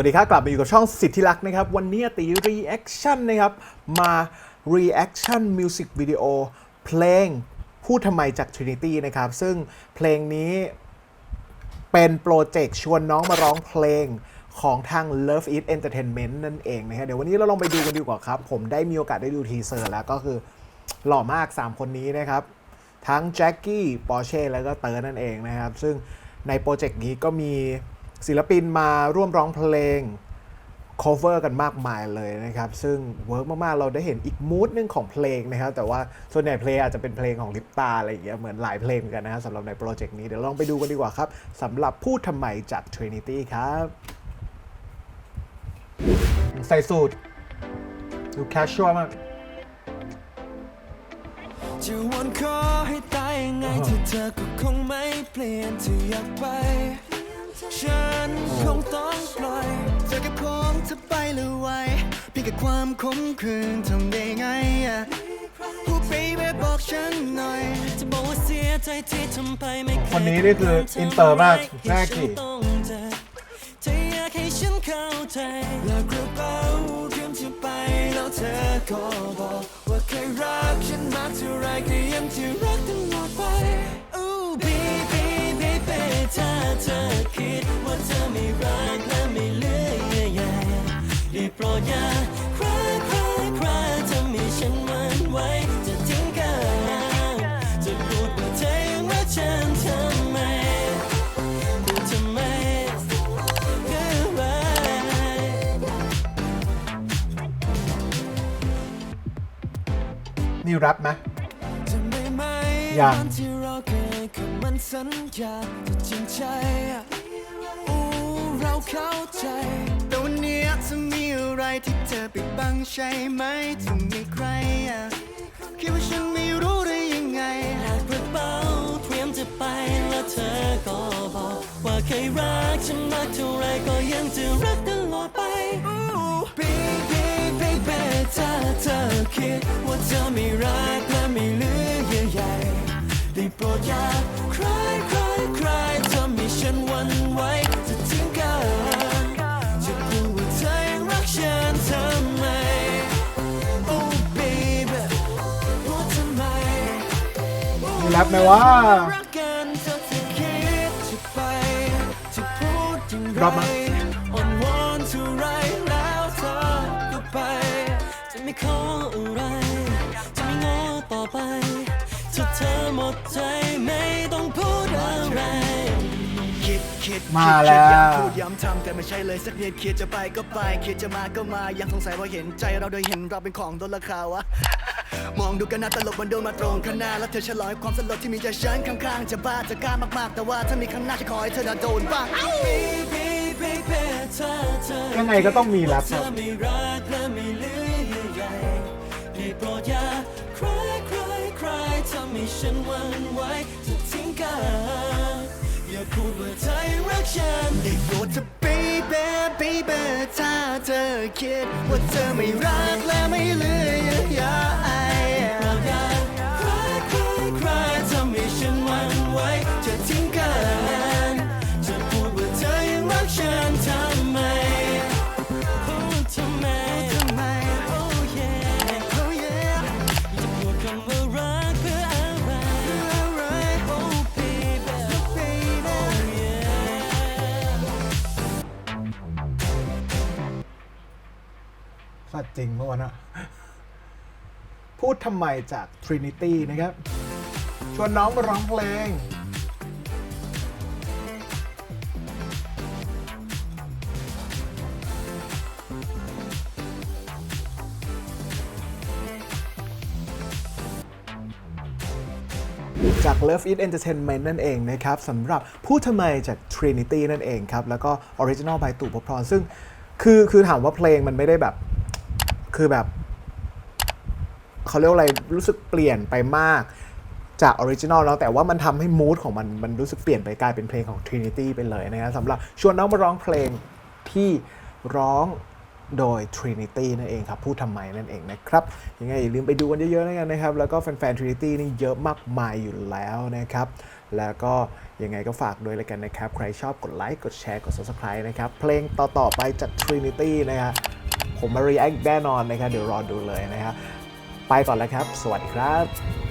วัสดีครับ กลับมาอยู่กับช่องสิทธิลักษ์นะครับ วันนี้ตีรีแอคชั่นนะครับ มา reaction music video เพลงพูดทำไมจาก Trinity นะครับ ซึ่งเพลงนี้เป็นโปรเจกต์ชวนน้องมาร้องเพลงของทาง Love It Entertainment นั่นเองนะฮะเดี๋ยววันนี้เราลองไปดูกันดีกว่าครับ ผมได้มีโอกาสได้ดูทีเซอร์แล้วก็คือหล่อมาก 3 คนนี้นะครับ ทั้งแจ็คกี้ปอร์เช่แล้วก็เตอร์นั่นเองนะครับ ซึ่งในโปรเจกต์นี้ก็มี ศิลปินมาร่วมร้องเพลง cover กันมากมายเลยนะครับ ซึ่งเวิร์กมาก ๆ เราได้เห็นอีกมูดหนึงของเพลงนะครับ แต่ว่าส่วนใหญ่เพลงอาจจะเป็นเพลงของลิปตาอะไรอย่างเงี้ยเหมือนหลายเพลงเหมือนกันนะครับสำหรับในโปรเจกต์นี้ เดี๋ยวลองไปดูกันดีกว่าครับสำหรับพูดทำไมจาก Trinity ครับ ใส่สูทดูแคชชวลมากจะวนขอให้ตายยังไงถ้าเธอก็คงไม่เปลี่ยนที่อยากไป ฉันคงต้องปล่อยเธอเก็บของเธอไปหรือไว้เพียงแค่ความคมคืนทำได้ไงอะพูด baby บอกฉันหน่อย จะบอกว่าเสียใจที่ทำไปไม่เคยคนนี้นี่คืออินเตอร์มากแม่กี่ต้องเจ็บเธออยากให้ฉันเข้าใจแล้วกระเป๋าเตรียมจะไปแล้วเธอก็บอกว่าเคยรักฉันมากเท่าไรก็ยังจะรัก ได้โปรดอย่าคลายคลายคลายทำให้ฉันหวันไหวจะทิ้งกันจะพูดว่าเธอยังรักฉันทำไมพูดทำไมคืออะไรนี่แรปไหมจำได้ไหมยังวันที่เราเคยคำมันสัญญาจะจริงใจอู้เราเข้าใจแต่วันเนี้ยจะมี อะไรที่เธอปิดบังใช่ไหมถึงมีใครอะคิดว่าฉันไม่รู้ได้ยังไงหากกระเป๋าเตรียมจะไปแล้วเธอก็บอก ว่าเคยรักฉันมากเท่าไรก็ยังจะรักตลอดไป Baby baby ถ้าเธอคิดว่าเธอไม่รักและไม่เหลือเยื่อใยได้โปรดอย่า แรปไหมว่า รอบมาไรแล้วเธอก็ไปจะไม่ขออะไรจะไม่ง้อต่อไปถ้าเธอหมดใจไม่ คิดคิดมาแล้วคิดอยากพูดย้ำทำแต่ไม่ใช่เลยสักนิดคิดจะไปก็ไปคิดจะมาก็มายังสงสัยว่าเห็นใจเราโดยเห็นเราเป็นของลดราคาวะมองดูกันน่าตลกมันโดนมาตรงข้างหน้าแล้วเธอฉลอยความสลดที่มีใจฉันข้างๆ จะบ้าจะกล้ามากๆ แต่ว่าถ้ามีข้างหน้าจะขอให้เธอน่ะโดนบ้างยังไงก็ต้องมีแรปครับเธอไม่รักและไม่เหลือเยื่อใยได้โปรดอย่าคลายคลายคลายทำให้ฉันหวั่นไหวจะทิ้งกัน อย่าพูดว่าเธอรักฉันได้โปรดเธอ baby baby ถ้าเธอคิดว่าเธอไม่รักและไม่ จริงเมื่อวานอะพูดทำไมจาก Trinity นะครับ ชวนน้องมาร้องเพลง จาก Love It Entertainment นั่นเองนะครับสำหรับพูดทำไมจาก Trinity นั่นเองครับ แล้วก็ Original by ตู่พพรซึ่งคือคือถามว่าเพลงมันไม่ได้แบบ คือแบบเขาเรียกอะไรรู้สึกเปลี่ยนไปมากจากออริจินอลแล้วแต่ว่ามันทำให้มูดของมัน มันรู้สึกเปลี่ยนไปกลายเป็นเพลงของ Trinity ไปเลยนะครับสำหรับชวนน้องมาร้องเพลงที่ร้องโดย Trinity นั่นเองครับ พูดทำไมนั่นเองนะครับ ยังไงอย่าลืมไปดูกันเยอะๆแล้วกันนะครับ แล้วก็แฟนๆ Trinity นี่เยอะมากมายอยู่แล้วนะครับ แล้วก็ยังไงก็ฝากด้วยล้วกันนะครับ ใครชอบกดไลค์กดแชร์กด Subscribe นะครับ เพลงต่อๆไปจาก Trinity นะครับ ผมมารีแอคแน่นอนนะครับเดี๋ยวรอดูเลยนะครับไปก่อนแล้วครับ สวัสดีครับ